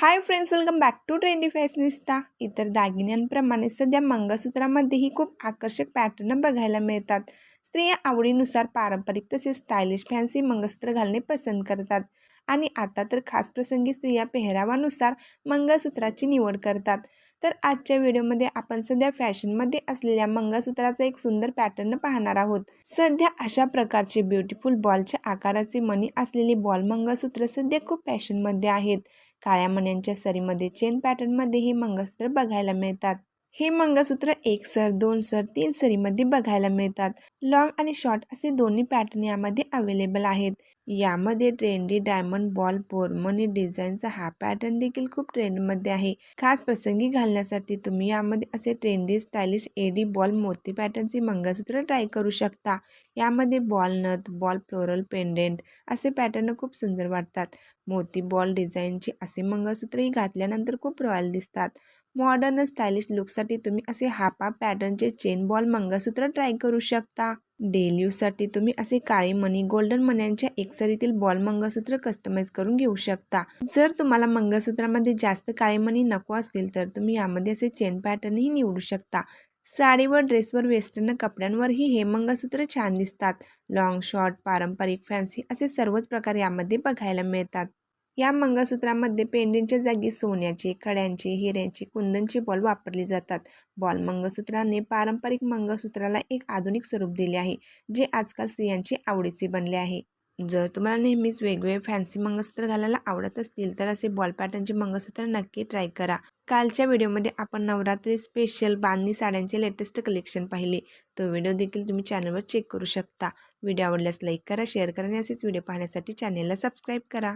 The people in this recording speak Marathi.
Hi friends welcome back to trendy fashionista इतर दागिन्यांप्रमाणे सध्या मंगळसूत्रामध्येही खूप आकर्षक पॅटर्न बघायला मिळतात. स्त्रिया आवडीनुसार पारंपरिक तसेच स्टायलिश फॅन्सी मंगळसूत्र घालणे पसंत करतात. आणि आता तर खास प्रसंगी स्त्रिया पेहरावानुसार मंगळसूत्राची निवड करतात. तर आजच्या व्हिडिओमध्ये आपण सध्या फॅशनमध्ये असलेल्या मंगळसूत्राचा एक सुंदर पॅटर्न पाहणार आहोत. सध्या अशा प्रकारचे ब्युटिफुल बॉलच्या आकाराचे मनी असलेले बॉल मंगळसूत्र सध्या खूप फॅशनमध्ये आहेत. काळ्या मण्यांच्या सरीमध्ये चेन पॅटर्नमध्ये हे मंगळसूत्र बघायला मिळतात. हे मंगळसूत्र एक सर दोन सर तीन सरीमध्ये बघायला मिळतात. लॉंग आणि शॉर्ट असे दोन्ही पॅटर्न यामध्ये अवेलेबल आहेत. यामध्ये ट्रेंडी डायमंड बॉल पोरमनी डिझाईनचा हा पॅटर्न देखील खूप ट्रेंडमध्ये आहे. खास प्रसंगी घालण्यासाठी तुम्ही यामध्ये असे ट्रेंडी स्टायलिश एडी बॉल मोती पॅटर्नचे मंगळसूत्र ट्राय करू शकता. यामध्ये बॉल नथ बॉल फ्लोरल पेंडेंट असे पॅटर्न खूप सुंदर वाटतात. मोती बॉल डिझाईनचे असे मंगळसूत्रही घातल्यानंतर खूप रॉयल दिसतात. मॉडर्न स्टायलिश लुकसाठी तुम्ही असे हापा पॅटर्नचे चेन बॉल मंगळसूत्र ट्राय करू शकता. डेली यूजसाठी तुम्ही असे काळे मणी गोल्डन मन्यांच्या एकसरीतील बॉल मंगळसूत्र कस्टमाइज करून घेऊ शकता. जर तुम्हाला मंगळसूत्रामध्ये जास्त काळे मनी नको असतील तर तुम्ही यामध्ये असे चेन पॅटर्नही निवडू शकता. साडीवर ड्रेसवर वेस्टर्न कपड्यांवरही हे मंगळसूत्र छान दिसतात. लॉंग शॉर्ट पारंपरिक फॅन्सी असे सर्वच प्रकार यामध्ये बघायला मिळतात. या मंगळसूत्रामध्ये पेंडेंटच्या जागी सोन्याचे खड्यांचे हिऱ्यांचे कुंदनचे बॉल वापरले जातात. बॉल मंगळसूत्राने पारंपरिक मंगळसूत्राला एक आधुनिक स्वरूप दिले आहे जे आजकाल स्त्रियांचे आवडीचे बनले आहे. जर तुम्हाला नेहमीच वेगवेगळे फॅन्सी मंगळसूत्र घालायला आवडत असतील तर असे बॉल पॅटर्नचे मंगळसूत्र नक्की ट्राय करा. कालच्या व्हिडिओमध्ये आपण नवरात्री स्पेशल बांधणी साड्यांचे लेटेस्ट कलेक्शन पाहिले. तो व्हिडिओ देखील तुम्ही चॅनलवर चेक करू शकता. व्हिडिओ आवडल्यास लाईक करा शेअर करा आणि असेच व्हिडिओ पाहण्यासाठी चॅनलला सबस्क्राईब करा.